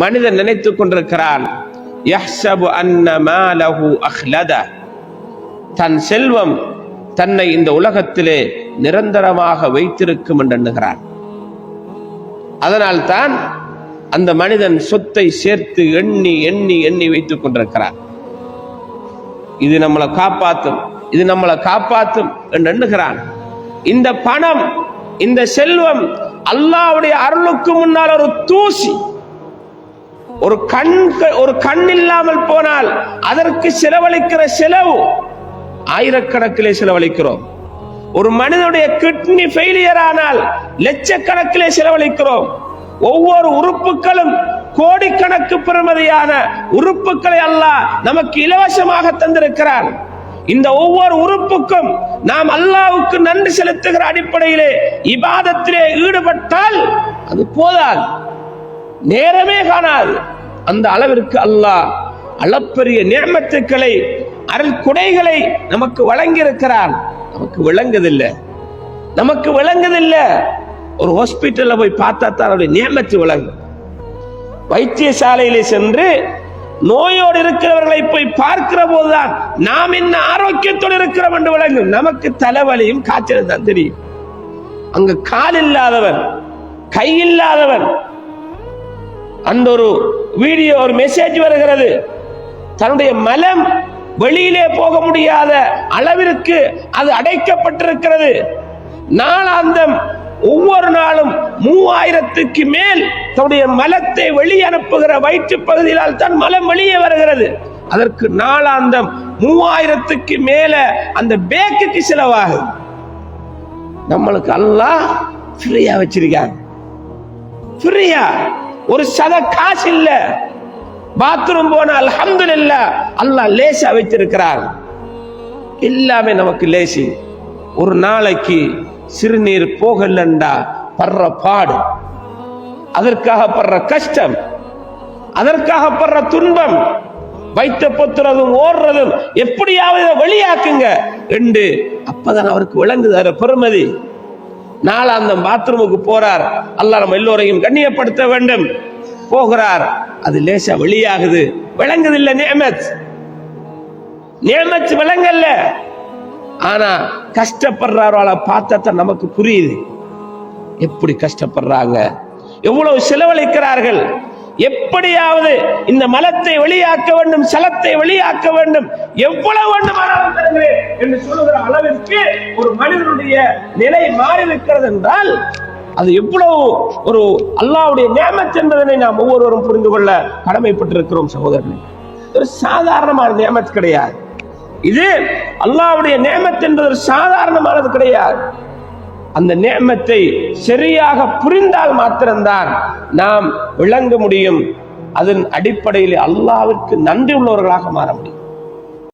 மனிதன் நினைத்துக் கொண்டிருக்கிறான் அஹ்லத. தன் செல்வம் தன்னை இந்த உலகத்திலே நிரந்தரமாக வைத்திருக்கும் என்று எண்ணுகிறான். அதனால் தான் அந்த மனிதன் சொத்தை சேர்த்து எண்ணி எண்ணி எண்ணி வைத்துக் கொண்டிருக்கிறான். இது நம்மளை காப்பாற்றும் இது நம்மளை காப்பாற்றும் என்று எண்ணுகிறான். இந்த பணம் இந்த செல்வம் அல்லாவுடைய அருளுக்கு முன்னால் ஒரு தூசி. ஒரு கண் ஒரு கண் இல்லாமல் போனால் அதற்கு செலவழிக்கிற செலவு ஆயிரக்கணக்கிலே செலவழிக்கிறோம். ஒரு மனிதனுடைய கிட்னி ஃபெயிலியர் ஆனால் லட்சக்கணக்கிலே செலவழிக்கிறோம். ஒவ்வொரு உறுப்புகளும் கோடிக்கணக்கு பெறுமதியான உறுப்புகளை அல்லாஹ் நமக்கு இலவசமாக தந்திருக்கிறான். இந்த ஒவ்வொரு உறுப்புக்கும் நாம் அல்லாவுக்கு நன்றி செலுத்துகிற அடிப்படையிலே இபாதத்திலே ஈடுபட்டால் அது போதாது. நேரமே காணாது. அந்த அளவிற்கு அல்லாஹ் அளப்பரிய நேமத்துக்களை அருள் குடைகளை நமக்கு வழங்கியிருக்கிறான். நமக்கு விளங்குதில்லை. நமக்கு விளங்குதில்லை. ஒரு ஹாஸ்பிட்டல்ல போய் பார்த்தா தான் அவருடைய நியமத்து விளங்கும். வைத்தியசாலையிலே சென்று நோயோடு இருக்கிறவர்களை போய் பார்க்கிற போதுதான் நாம் என்ன ஆரோக்கியத்தோடு இருக்கிறோம் என்று விளங்கும். நமக்கு தலைவலியும் காய்ச்சல் தான் தெரியும். அங்க கால் இல்லாதவன் கை இல்லாதவன் அந்த ஒரு வீடியோ ஒரு மெசேஜ் வருகிறது. தன்னுடைய மலம் வெளியிலே போக முடியாத அளவிற்கு அது அடைக்கப்பட்டிருக்கிறது. நாளாந்தம் ஒவ்வொரு நாளும் மூவாயிரத்துக்கு மேல் தன்னுடைய மலத்தை வெளியே அனுப்புகிற வயிற்று பகுதியால் தான் மலம் வெளியே வருகிறது. அதற்கு நாளாந்தம் மூவாயிரத்துக்கு மேல அந்த பேக்குக்கு செலவாகும். நம்மளுக்கு எல்லாம் ஃப்ரீயா வச்சிருக்காங்க. ஃப்ரீயா ஒரு சத காசு இல்ல பாத்ரூம் போன அல்ஹம்துலில்லா அல்லாஹ் லேசா வைத்திருக்கிறார். எல்லாமே நமக்கு லேசி. ஒரு நாளைக்கு சிறுநீர் போகலண்டா படுற பாடு. அதற்காக படுற கஷ்டம். அதற்காக படுற துன்பம். வைத்த பொத்துறதும் ஓடுறதும் எப்படியாவது வெளியாக்குங்க. என்று அப்பதான் அவருக்கு விளங்குது அதோட பெருமதி. நாளாந்தம் பாத்ரூமுக்கு போறார். அல்லாஹ் நம்ம எல்லோரையும் கண்ணியப்படுத்த வேண்டும். போகிறார். அது லேசா வெளியாகுது. விளங்குதில்ல நேமத் நேமத் விளங்கல்ல. ஆனா கஷ்டப்படுறாரோல பார்த்தா நமக்கு புரியுது. எப்படி கஷ்டப்படுறாங்க? எவ்வளவு செலவழிக்கிறார்கள்? எப்படியாவது இந்த மலத்தை வெளியாக்க வேண்டும் சலத்தை வெளியாக்க வேண்டும். எவ்வளவு வேண்டுமானாலும் தருகிறேன் என்று சொல்லுகிற அளவிற்கு ஒரு மனிதனுடைய நிலை மாறி இருக்கிறது என்றால் அது எவ்வளவு ஒரு அல்லாஹ்வுடைய நியமத் என்பதனை நாம் ஒவ்வொருவரும் புரிந்து கொள்ள கடமைப்பட்டிருக்கிறோம் சகோதரன் ஒரு சாதாரணமான நியமத் கிடையாது. இது அல்லாஹ்வுடைய நியமத் என்பது ஒரு சாதாரணமானது கிடையாது. அந்த நேமத்தை சரியாக புரிந்தால் மாத்திரம்தான் நாம் விளங்க முடியும். அதன் அடிப்படையில் அல்லாவிற்கு நன்றி உள்ளவர்களாக மாற முடியும்.